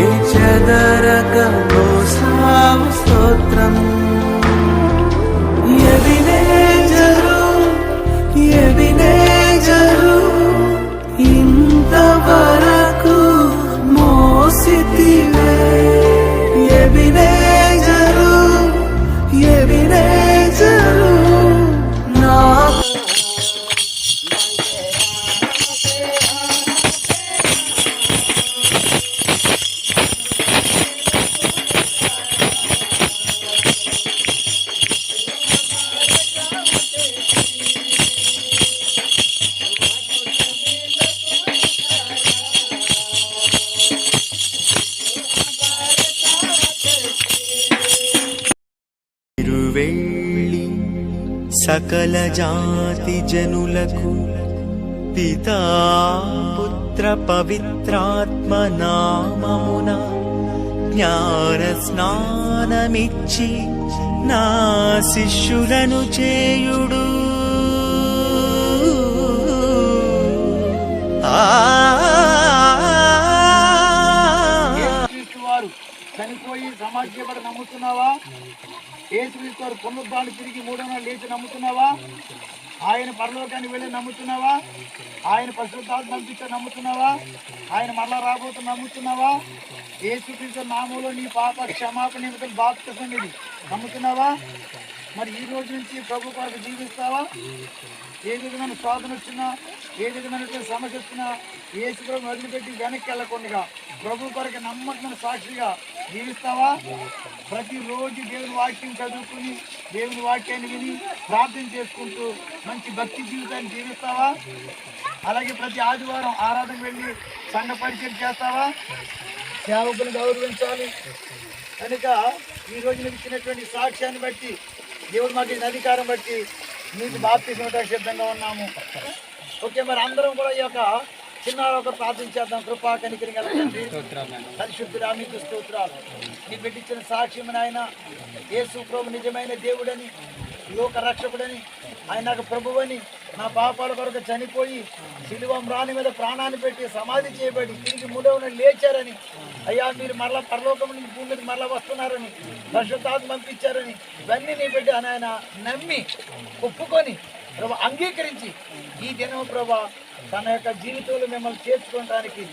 చెదరక మోసావు స్తోత్రం. సకల జాతి జనులకు పితా పుత్ర పవిత్రాత్మ నామమున జ్ఞాన స్నానమిచ్చి నా శిష్యులను చేయుడు. చనిపోయి సమాజ్యపడ నమ్ముతున్నావా? ఏసుక్రీస్తు వారు పునరుద్ధాన్ని తిరిగి మూడో నాడు లేచి నమ్ముతున్నావా? ఆయన పరలోకాన్ని వెళ్ళి నమ్ముతున్నావా? ఆయన పరిశుద్ధాలు పంపించే నమ్ముతున్నావా? ఆయన మరలా రాబోతు నమ్ముతున్నావా? ఏసుక్రీస్తు నామంలో నీ పాప క్షమాపణ నిమిత్తం బాప్తిసం ఇది. నమ్ముతున్నావా? మరి ఈ రోజు నుంచి ప్రభు కొరకు జీవిస్తావా? ఏ విధమైన శోధన వచ్చినా ఏ విధమైనటువంటి సమస్య వచ్చినా ఏ శిబిరం వదిలిపెట్టి వెనక్కి వెళ్ళకుండా ప్రభు కొరకు నమ్మకమైన సాక్షిగా జీవిస్తావా? ప్రతిరోజు దేవుని వాక్యం చదువుకుని దేవుని వాక్యాన్ని విని ప్రార్థన చేసుకుంటూ మంచి భక్తి జీవితాన్ని జీవిస్తావా? అలాగే ప్రతి ఆదివారం ఆరాధన వెళ్ళి సంఘ పరిచయం చేస్తావా? సేవకులను గౌరవించాలి. కనుక ఈరోజు నీకు ఇచ్చినటువంటి సాక్ష్యాన్ని బట్టి దేవుడు మాకు ఇచ్చిన అధికారం బట్టి నీకు బాప్తి సిద్ధంగా ఉన్నాము. ఓకే మరి అందరం కూడా ఈ యొక్క చిన్న ఒక ప్రార్థన చేద్దాం. కృపా కనికరి కలగండి పరిశుద్ధురా మీకు స్తోత్రాలు. నీ పెట్టించిన సాక్ష్యం ఆయన యేసు ప్రభు నిజమైన దేవుడని లోక రక్షకుడని ఆయన నాకు ప్రభువని నా పాపాల కొరకు చనిపోయి శిలువం రాణి మీద ప్రాణాన్ని పెట్టి సమాధి చేయబడి తిరిగి మూడవన లేచారని అయ్యా మీరు మరలా పరలోకం నుంచి భూమి మీద మరలా వస్తున్నారని పరిశుద్ధాత్మ పంపించారని ఇవన్నీ నీ పెట్టి అని ఆయన నమ్మి ఒప్పుకొని ప్రభు అంగీకరించి ఈ దినం ప్రభా తన యొక్క జీవితంలో మిమ్మల్ని చేర్చుకోవడానికి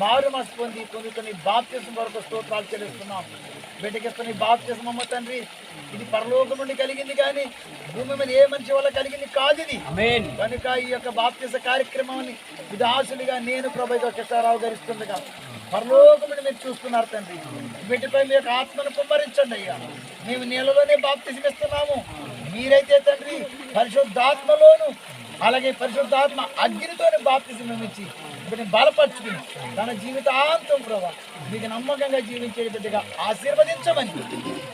మారు మనసు పొంది కొన్ని కొన్ని బాప్తిసం వరకు స్తోత్రాలు చెల్లిస్తున్నాం. బిడ్డకిస్తున్న బాప్తిసం అమ్మ తండ్రి. ఇది పరలోకం నుండి కలిగింది కానీ భూమి మీద ఏ మనిషి వల్ల కలిగింది కాదు ఇది. కనుక ఈ యొక్క బాప్తిస కార్యక్రమాన్ని విధాసులుగా నేను ప్రభు కృష్ణారావు గారు ఇస్తుండగా పరలోకం నుండి మీరు చూస్తున్నారు తండ్రి. వీటిపై మీ యొక్క ఆత్మను కుమ్మరించండి అయ్యా. మేము నీళ్ళలోనే బాప్తిసం ఇస్తున్నాము మీరైతే తండ్రి పరిశుద్ధాత్మలోను అలాగే పరిశుద్ధాత్మ అగ్నితోనే బాప్తిజం ఇచ్చి వీటిని బలపరుచుకుని తన జీవితాంతం ప్రభా మీకు నమ్మకంగా జీవించే బిడ్డగా ఆశీర్వదించమని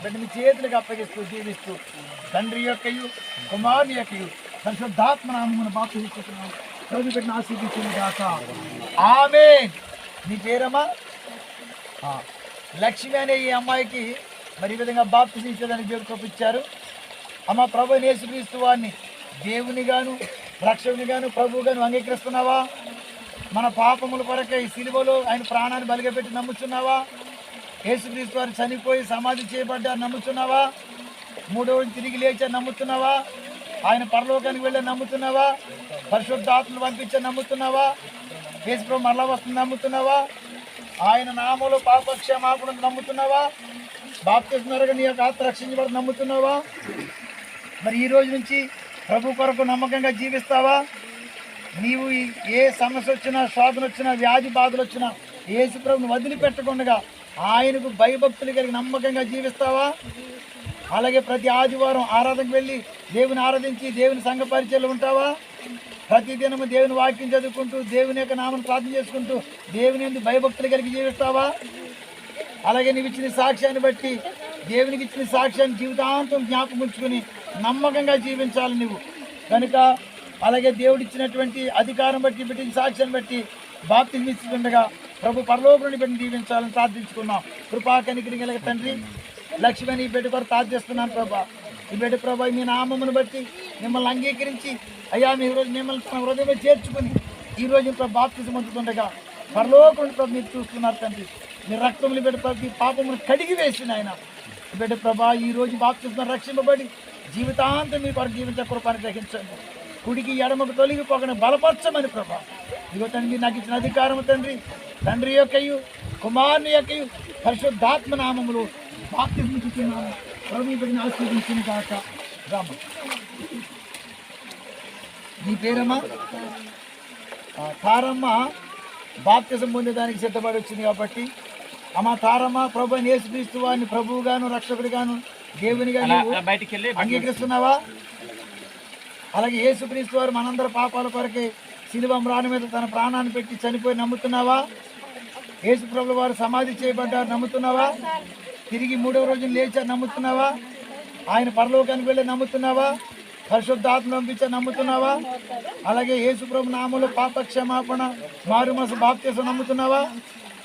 బిడ్డ మీ చేతులకు అప్పగిస్తూ జీవిస్తూ తండ్రి యొక్కయు కుమారుని యొక్కయు పరిశుద్ధాత్మ నామమును బాప్తిస్తున్నాను రోజు బిడ్డను ఆశీర్వించింది కాక ఆమె నీ పేరమ్మా? ఆ, లక్ష్మి అనే ఈ అమ్మాయికి మరి ఈ విధంగా బాప్తిసం పేరు అమ్మ ప్రభు నేసుక్రీస్తు వారిని దేవుని రక్షకునిగాను రక్షకుని ప్రభు గాను అంగీకరిస్తున్నావా? మన పాపముల కొరకే ఈ సిలువలో ఆయన ప్రాణాన్ని బలిగపెట్టి నమ్ముచున్నావా? యేసుక్రీస్తు వారు చనిపోయి సమాధి చేయబడ్డారు నమ్ముతున్నావా మూడో తిరిగి లేచారు నమ్ముతున్నావా ఆయన పరలోకానికి వెళ్ళి నమ్ముతున్నావా పరిశుద్ధాత్మలు పంపించే నమ్ముతున్నావా యేసుప్రభు మరలా వస్తుంది నమ్ముతున్నావా ఆయన నామంలో పాప నమ్ముతున్నావా బాప్తిస్తున్నారుగా నీ యొక్క ఆత్మ రక్షించబడి నమ్ముతున్నావా మరి ఈ రోజు నుంచి ప్రభు కొరకు నమ్మకంగా జీవిస్తావా? నీవు ఏ సమస్య వచ్చినా శోధన వచ్చినా వ్యాధి బాధలు వచ్చినా ఏసు ప్రభుని వదిలిపెట్టకుండా ఆయనకు భయభక్తులు కలిగి నమ్మకంగా జీవిస్తావా? అలాగే ప్రతి ఆదివారం ఆరాధనకు వెళ్ళి దేవుని ఆరాధించి దేవుని సంఘ పరిచయాలు ఉంటావా? ప్రతిదినము దేవుని వాక్యం చదువుకుంటూ దేవుని యొక్క నామను ప్రార్థన చేసుకుంటూ దేవుని ఎందుకు భయభక్తులు కలిగి జీవిస్తావా? అలాగే నీవు ఇచ్చిన సాక్ష్యాన్ని బట్టి దేవునికి ఇచ్చిన సాక్ష్యాన్ని జీవితాంతం జ్ఞాపకం ఉంచుకుని నమ్మకంగా జీవించాలి నువ్వు కనుక అలాగే దేవుడు ఇచ్చినటువంటి అధికారం బట్టి పెట్టిన సాక్ష్యం బట్టి బాప్తిజం ఇస్తుండగా ప్రభు పరలోకుని బట్టి దీవించాలని ప్రార్థించుకున్నాం. కృపా కనికరి తండ్రి లక్ష్మణి ఈ బిడ్డ కొరకు ప్రార్థిస్తున్నాను ప్రభా. ఈ బిడ్డ ప్రభా మీ నామమును బట్టి మిమ్మల్ని అంగీకరించి అయ్యా మీ రోజు మిమ్మల్ని తన హృదయంలో చేర్చుకుని ఈ రోజు ప్రభు బాప్తిజం అందుతుండగా పరలోకుని ప్రభు మీరు చూస్తున్నారు తండ్రి. మీ రక్తములు బిడ్డ ప్రతి పాపమును కడిగి వేసిన ఆయన బిడ్డ ప్రభా ఈ రోజు బాప్తిజం రక్షింపబడి జీవితాంతం మీ కొరకు జీవించే కృపాన్ని గ్రహించండి. కుడికి ఎడమకు తొలగిపోకుండా బలపరచమని ప్రభా. ఇదిగో తండ్రి నాకు ఇచ్చిన అధికారం తండ్రి. తండ్రి యొక్కయు కుమారుని యొక్కయు పరిశుద్ధాత్మ నామములు బాప్తి ఇచ్చుతున్నాము ప్రభుత్వం బిడ్డని కాక రామ. నీ పేరమ్మా? తారమ్మ బాప్తిజం పొందేదానికి సిద్ధపడి వచ్చింది కాబట్టి అమ్మ తారమ్మ ప్రభు అయిన వారిని ప్రభువుగాను రక్షకుడిగాను దేవునిగా నీవు బయటికి వెళ్ళి అంగీకరిస్తున్నావా? అలాగే యేసుక్రీస్తు వారు మనందరి పాపాల కొరకే శిలువం రాని మీద తన ప్రాణాన్ని పెట్టి చనిపోయి నమ్ముతున్నావా? యేసు ప్రభుల వారు సమాధి చేయబడ్డారు నమ్ముతున్నావా? తిరిగి మూడవ రోజున లేచారు నమ్ముతున్నావా? ఆయన పరలోకానికి వెళ్ళి నమ్ముతున్నావా? పరిశుద్ధాత్మ పంపించారు నమ్ముతున్నావా? అలాగే యేసు ప్రభు నామములో పాప క్షమాపణ మారు మనసు బాప్తీసం నమ్ముతున్నావా?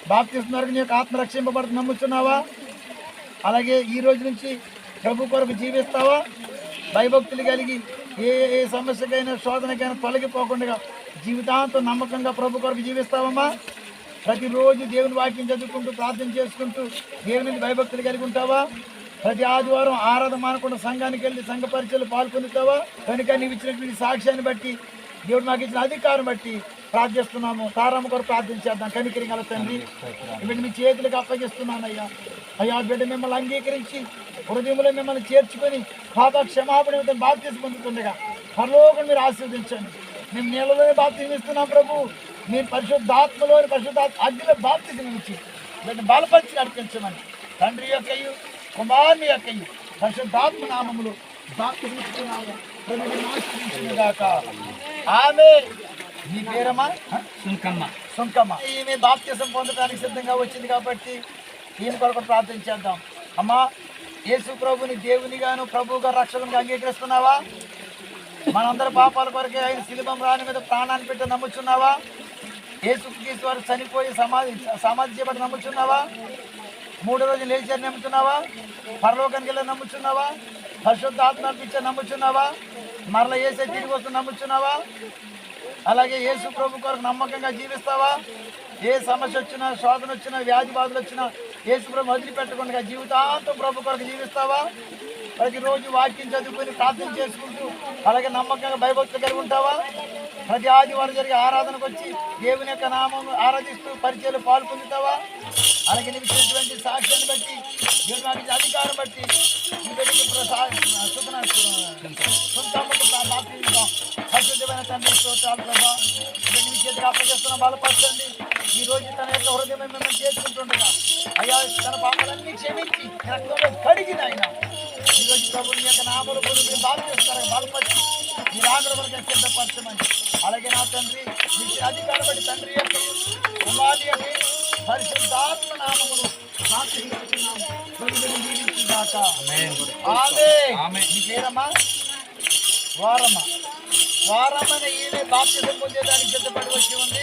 బాప్తీసం ద్వారా నీ యొక్క ఆత్మ నమ్ముతున్నావా? అలాగే ఈ రోజు నుంచి ప్రభు కొరకు జీవిస్తావా? భయభక్తులు కలిగి ఏ ఏ సమస్యకైనా శోధనకైనా తొలగిపోకుండా జీవితాంతం నమ్మకంగా ప్రభు కొరకు జీవిస్తావమ్మా. ప్రతిరోజు దేవుని వాక్యం చదువుకుంటూ ప్రార్థన చేసుకుంటూ దేవుని మీద భయభక్తులు కలిగి ఉంటావా? ప్రతి ఆదివారం ఆరాధన మానకుండా సంఘానికి వెళ్ళి సంఘ పరిచయలు పాల్పొందుతావా కనుక నీవు ఇచ్చినటువంటి సాక్ష్యాన్ని బట్టి దేవుడు నాకు ఇచ్చిన అధికారం బట్టి ప్రార్థిస్తున్నాము. తారమ్మ కొరకు ప్రార్థన చేద్దాం. కనికరి గల తండ్రి ఇప్పుడు మీ చేతులకు అప్పగిస్తున్నాను అయ్యా అయ్యా బిడ్డ మిమ్మల్ని అంగీకరించి హృదయంలో మిమ్మల్ని చేర్చుకొని పాప క్షమాపణ బాప్తీసం పొందుతుండగా పరలోకం మీరు ఆశీర్వదించండి. మేము నీళ్ళలోనే బాప్తీసం ఇస్తున్నాం ప్రభు. మీరు పరిశుద్ధాత్మలోని పరిశుద్ధాత్మ అగ్నిలో బాప్తీసం ఇచ్చి బిడ్డ బలపరిచి నడిపించమని తండ్రి యొక్కయు కుమారుని యొక్కయు పరిశుద్ధాత్మ నామములు బాప్తీసం ఇస్తున్నాము. ఆమె మీ పేరమ్మా? సుంకమ్మ సుంకమ్మ ఈమె బాప్తిసం పొందడానికి సిద్ధంగా వచ్చింది కాబట్టి ఈయన కొరకు ప్రార్థన చేద్దాం. అమ్మా యేసు ప్రభుని దేవునిగాను ప్రభువుగా రక్షకునిగా అంగీకరిస్తున్నావా? మనందరి పాపాల కొరకే ఆయన శిలుబం రాని మీద ప్రాణాన్ని పెట్టి నమ్ముచున్నావా? యేసు వారు చనిపోయి సమాధి సమాధి చేయబడి నమ్ముచున్నావా? మూడు రోజులు లేచారు నమ్ముతున్నావా పరలోకానికి వెళ్ళి నమ్ముచున్నావా? పరిశుద్ధ ఆత్మ ఇచ్చే నమ్ముచున్నావా? మరల ఏసే తిరిగి వస్తూ నమ్ముచున్నావా? అలాగే యేసు ప్రభు కొరకు నమ్మకంగా జీవిస్తావా? ఏ సమస్య వచ్చినా శోధన వచ్చినా వ్యాధి బాధలు వచ్చినా యేసు ప్రభు వదిలిపెట్టకుండా జీవితాంతం ప్రభు కొరకు జీవిస్తావా? ప్రతిరోజు వాక్యం చదువుకొని ప్రార్థన చేసుకుంటూ అలాగే నమ్మకంగా భయభక్తులు కలిగి ఉంటావా? ప్రతి ఆదివారం జరిగే ఆరాధనకు వచ్చి దేవుని యొక్క నామం ఆరాధిస్తూ పరిచయాలు పాల్పొందుతావా? అలాగే నీకు సాక్ష్యాన్ని బట్టి దేవుని నాకు అధికారం బట్టి ఈ బిడ్డకి పరిశుద్ధమైన తండ్రి స్తోత్రాలు బలపరచండి. ఈ రోజు తన యొక్క హృదయం మిమ్మల్ని చేసుకుంటుండగా అయ్యా తన పాపాలన్నీ క్షమించి రక్తంలో కడిగిన ఆయన ఈ రోజు ప్రభు మీ యొక్క నామలు మీరు బాధ చేస్తారు బలపరిచి మీరు ఆగ్ర వరకు సిద్ధపరచమని. అలాగే నా తండ్రి మీ అధికారం బట్టి తండ్రి యొక్క కుమారి అని పరిశుద్ధాత్మ నామములు పేరమ్మా? వారమ్మ. వారమ్మని ఈమె బాప్తిజం పొందేదానికి సిద్ధపడి వచ్చి ఉంది.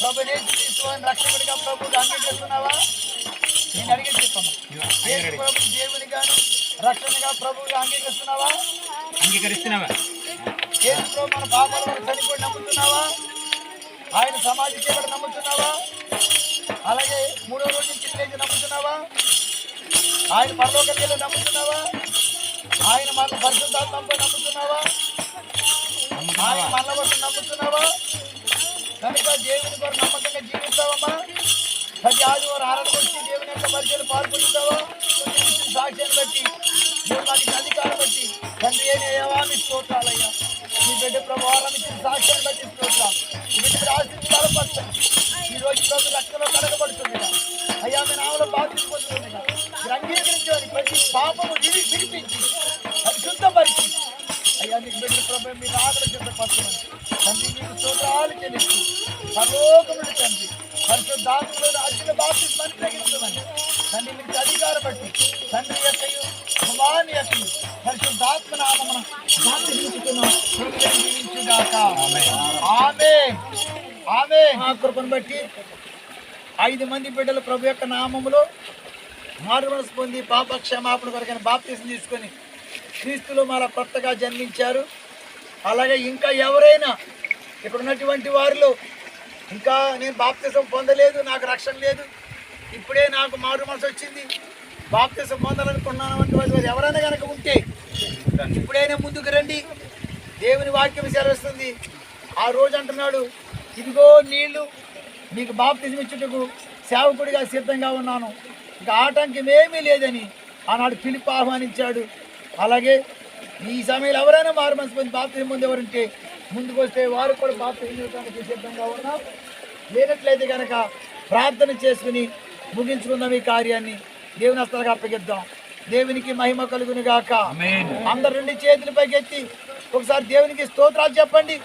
ప్రభు తీసుకొని రక్షకుడిగా ప్రభు అంగీకరిస్తున్నావా? నేను అడిగి యేసు ప్రభు దేవునిగాను రక్షణగా ప్రభువుగా అంగీకరిస్తున్నావా? అంగీకరిస్తున్నావా? యేసు ప్రభు మన పాపాల వరకు చనిపోయి నమ్ముతున్నావా? ఆయన సమాధి చేయబడి నమ్ముతున్నావా? అలాగే మూడో రోజు నుంచి లేచి నమ్ముతున్నావా? ఆయన పరలోకం వెళ్ళి నమ్ముతున్నావా? ఆయన మన పరిశుద్ధాత్మపై నమ్ముతున్నావా? ఆయన మన వరకు నమ్ముతున్నావా? కనుక దేవుని కొరకు నమ్మకంగా జీవిస్తావమ్మా. ప్రతి ఆదివారం ఆరాధన వచ్చి దేవుని యొక్క పరిచయం పాల్పొందుతావా? సాక్ష్యాన్ని బట్టి దేవుడు నాకు అధికారం బట్టి తండ్రి అయిన మీ స్తోత్రాలయ్యా. మీ బిడ్డ ప్రభావం ఇచ్చిన సాక్ష్యాన్ని బట్టి స్తోత్రాలు ఈ బిడ్డ ఆశించి బలపరచండి ఈ రోజు రోజు రక్తంలో కడగబడుతుందిగా. అయ్యా మీ నామలో బాధించిపోతుందిగా మీరు అంగీకరించాలి ప్రతి పాపము విడి విడిపించి అది శుద్ధపరిచి అయ్యా మీకు బిడ్డ ప్రభావం మీరు ఆకలి తండ్రి మీకు స్తోత్రాలు చెల్లిస్తూ పరలోకముడు తండ్రి పరిశుద్ధాత్మలో అధిక బాప్తిస్మని అనుగ్రహించమని తండ్రి మీకు అధికారం బట్టి తండ్రి యొక్క కుమారుని యొక్క పరిశుద్ధాత్మ నామమున ఆమె ఆమె ఆ కృపను బట్టి ఐదు మంది బిడ్డలు ప్రభు యొక్క నామములో మారు పొంది పాప క్షమాపణ కొరకైన బాప్తీసం తీసుకొని క్రీస్తులు మళ్ళా కొత్తగా జన్మించారు. అలాగే ఇంకా ఎవరైనా ఇక్కడ ఉన్నటువంటి వారిలో ఇంకా నేను బాప్తిసం పొందలేదు నాకు రక్షణ లేదు. ఇప్పుడే నాకు మారు మనసు వచ్చింది. బాప్తిసం పొందాలనుకున్నాను అంటే ఎవరైనా కనుక ఉంటే ఇప్పుడైనా ముందుకు రండి. దేవుని వాక్యం సెలవిస్తుంది. ఆ రోజు అంటున్నాడు ఇదిగో నీళ్ళు మీకు బాప్తిజం ఇచ్చుటకు సేవకుడిగా సిద్ధంగా ఉన్నాను. ఇంకా ఆటంకం ఏమీ లేదని ఆనాడు పిలుపు ఆహ్వానించాడు. అలాగే ఈ సమయంలో ఎవరైనా మారు మనసు పొంది బాప్తిజం పొందేవారంటే ముందుకు వస్తే వారు కూడా బాప్తిజం ఇవ్వడానికి సిద్ధంగా ఉన్నాం లేనట్లయితే కనుక ప్రార్థన చేసుకుని ముగించుకుందాం ఈ కార్యాన్ని. దేవుని హస్తాలకు అప్పగిద్దాం. దేవునికి మహిమ కలుగును గాక. అందరు రెండు చేతులు పైకెత్తి ఒకసారి దేవునికి స్తోత్రాలు చెప్పండి.